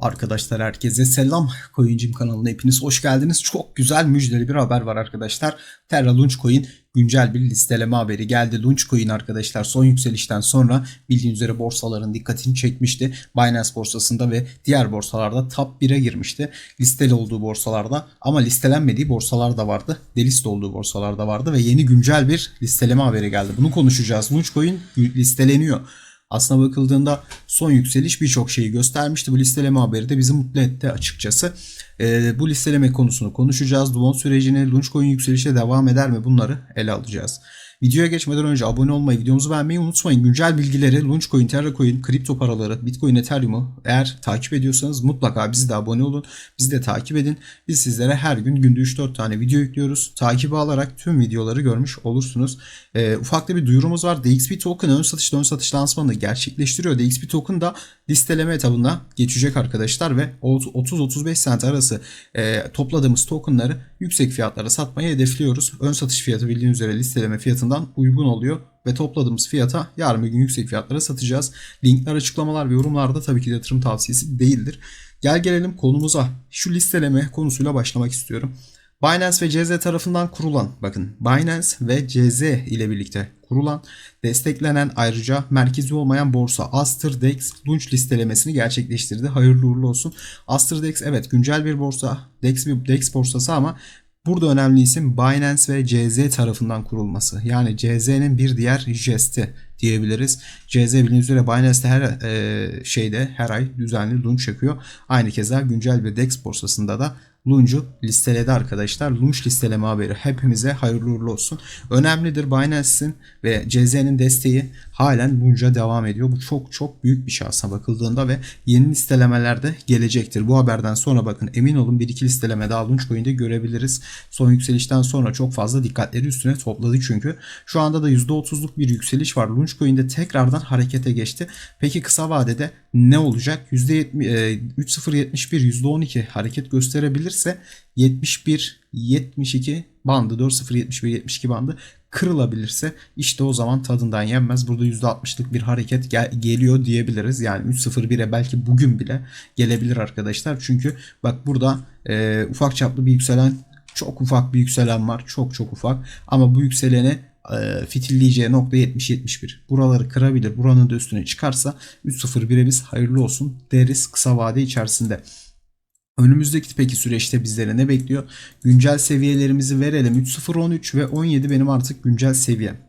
Arkadaşlar herkese selam. Coincim kanalına hepiniz hoş geldiniz. Çok güzel müjdeli bir haber var arkadaşlar. Terra Launchcoin güncel bir listeleme haberi geldi. Launchcoin arkadaşlar son yükselişten sonra bildiğiniz üzere borsaların dikkatini çekmişti. Binance borsasında ve diğer borsalarda top 1'e girmişti. Listeli olduğu borsalarda ama listelenmediği borsalar da vardı. Delist olduğu borsalar da vardı ve yeni güncel bir listeleme haberi geldi. Bunu konuşacağız. Launchcoin listeleniyor. Aslına bakıldığında son yükseliş birçok şeyi göstermişti. Bu listeleme haberi de bizi mutlu etti açıkçası. Ee, bu listeleme konusunu konuşacağız. Duon sürecini, Launchcoin yükselişe devam eder mi bunları ele alacağız. Videoya geçmeden önce abone olmayı, videomuzu beğenmeyi unutmayın. Güncel bilgileri, Launchcoin, Terracoin, kripto paraları, Bitcoin, Ethereum'u eğer takip ediyorsanız mutlaka bizi de abone olun. Bizi de takip edin. Biz sizlere her gün günde 3-4 tane video yüklüyoruz. Takibi alarak tüm videoları görmüş olursunuz. Ee, ufak da bir duyurumuz var. DXP Token ön satış ön satış lansmanını gerçekleştiriyor. DXP Token da listeleme etabına geçecek arkadaşlar ve 30-35 sent arası e, topladığımız tokenları yüksek fiyatlara satmayı hedefliyoruz. Ön satış fiyatı bildiğiniz üzere listeleme fiyatından uygun oluyor ve topladığımız fiyata yarın bir gün yüksek fiyatlara satacağız. Linkler açıklamalar ve yorumlarda tabii ki yatırım tavsiyesi değildir. Gel gelelim konumuza. Şu listeleme konusuyla başlamak istiyorum. Binance ve CZ tarafından kurulan bakın Binance ve CZ ile birlikte kurulan desteklenen ayrıca merkezi olmayan borsa Asterdex Launch listelemesini gerçekleştirdi. Hayırlı uğurlu olsun. Asterdex evet güncel bir borsa. Dex bir Dex borsası ama Burada önemli isim Binance ve CZ tarafından kurulması. Yani CZ'nin bir diğer jesti diyebiliriz. CZ bildiğiniz üzere Binance'de her e, şeyde her ay düzenli launch yapıyor. Aynı keza güncel bir DEX borsasında da Lunge'u listeledi arkadaşlar. Lunge listeleme haberi hepimize hayırlı uğurlu olsun. Önemlidir Binance'in ve CZ'nin desteği halen Lunge'a devam ediyor. Bu çok çok büyük bir şansa bakıldığında ve yeni listelemelerde gelecektir. Bu haberden sonra bakın emin olun bir iki listeleme daha Lungecoin'de görebiliriz. Son yükselişten sonra çok fazla dikkatleri üstüne topladı çünkü. Şu anda da %30'luk bir yükseliş var. Lungecoin'de tekrardan harekete geçti. Peki kısa vadede ne olacak? %70, 3.071 %12 hareket gösterebilirse 71 72 bandı 4.071 72 bandı kırılabilirse işte o zaman tadından yenmez. Burada %60'lık bir hareket gel- geliyor diyebiliriz. Yani 3.01'e belki bugün bile gelebilir arkadaşlar. Çünkü bak burada e, ufak çaplı bir yükselen çok ufak bir yükselen var. Çok çok ufak. Ama bu yükseleni e, fitilleyeceği nokta 70-71. Buraları kırabilir. Buranın da üstüne çıkarsa 3.01'e biz hayırlı olsun deriz kısa vade içerisinde. Önümüzdeki peki süreçte bizlere ne bekliyor? Güncel seviyelerimizi verelim. 3.013 ve 17 benim artık güncel seviyem.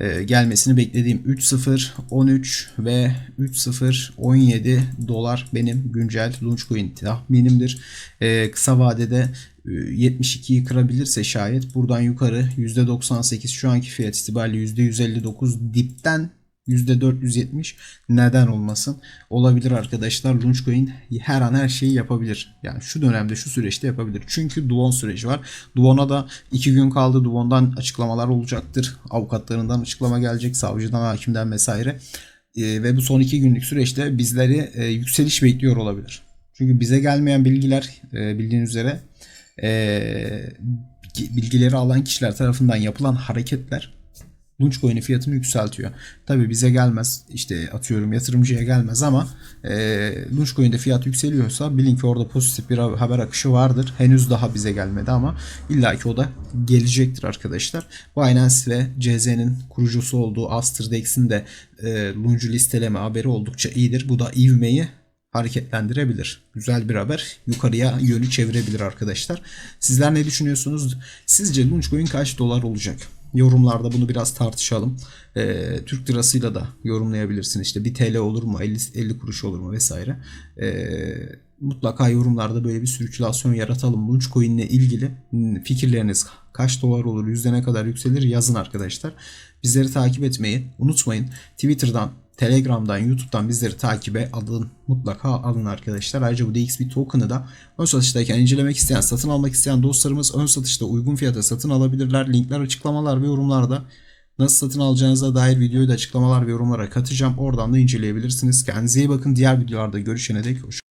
Ee, gelmesini beklediğim 3.0 13 ve 3.0 17 dolar benim güncel Launchcoin tahminimdir. Ee, kısa vadede 72'yi kırabilirse şayet buradan yukarı %98 şu anki fiyat itibariyle %159 dipten %470 neden olmasın? Olabilir arkadaşlar. Launchcoin her an her şeyi yapabilir. Yani şu dönemde şu süreçte yapabilir. Çünkü Duon süreci var. Duon'a da 2 gün kaldı. Duon'dan açıklamalar olacaktır. Avukatlarından açıklama gelecek. Savcıdan, hakimden vesaire. Ee, ve bu son 2 günlük süreçte bizleri e, yükseliş bekliyor olabilir. Çünkü bize gelmeyen bilgiler e, bildiğiniz üzere e, bilgileri alan kişiler tarafından yapılan hareketler Launchcoin'in fiyatını yükseltiyor. Tabi bize gelmez işte atıyorum yatırımcıya gelmez ama e, Launchcoin'de fiyat yükseliyorsa bilin ki orada pozitif bir haber akışı vardır. Henüz daha bize gelmedi ama illaki o da gelecektir arkadaşlar. Binance ve CZ'nin kurucusu olduğu Asterdex'in de e, Launch listeleme haberi oldukça iyidir. Bu da ivmeyi hareketlendirebilir. Güzel bir haber. Yukarıya yönü çevirebilir arkadaşlar. Sizler ne düşünüyorsunuz? Sizce Launchcoin kaç dolar olacak? Yorumlarda bunu biraz tartışalım. Ee, Türk lirasıyla da yorumlayabilirsin. İşte bir TL olur mu? 50, 50 kuruş olur mu? Vesaire. Ee, mutlaka yorumlarda böyle bir sirkülasyon yaratalım. Launchcoin ile ilgili fikirleriniz kaç dolar olur? Yüzde ne kadar yükselir? Yazın arkadaşlar. Bizleri takip etmeyi unutmayın. Twitter'dan Telegram'dan, YouTube'dan bizleri takibe alın. Mutlaka alın arkadaşlar. Ayrıca bu DXB token'ı da ön satıştayken incelemek isteyen, satın almak isteyen dostlarımız ön satışta uygun fiyata satın alabilirler. Linkler açıklamalar ve yorumlarda. Nasıl satın alacağınıza dair videoyu da açıklamalar ve yorumlara katacağım. Oradan da inceleyebilirsiniz. Kendinize iyi bakın. Diğer videolarda görüşene dek hoşçakalın.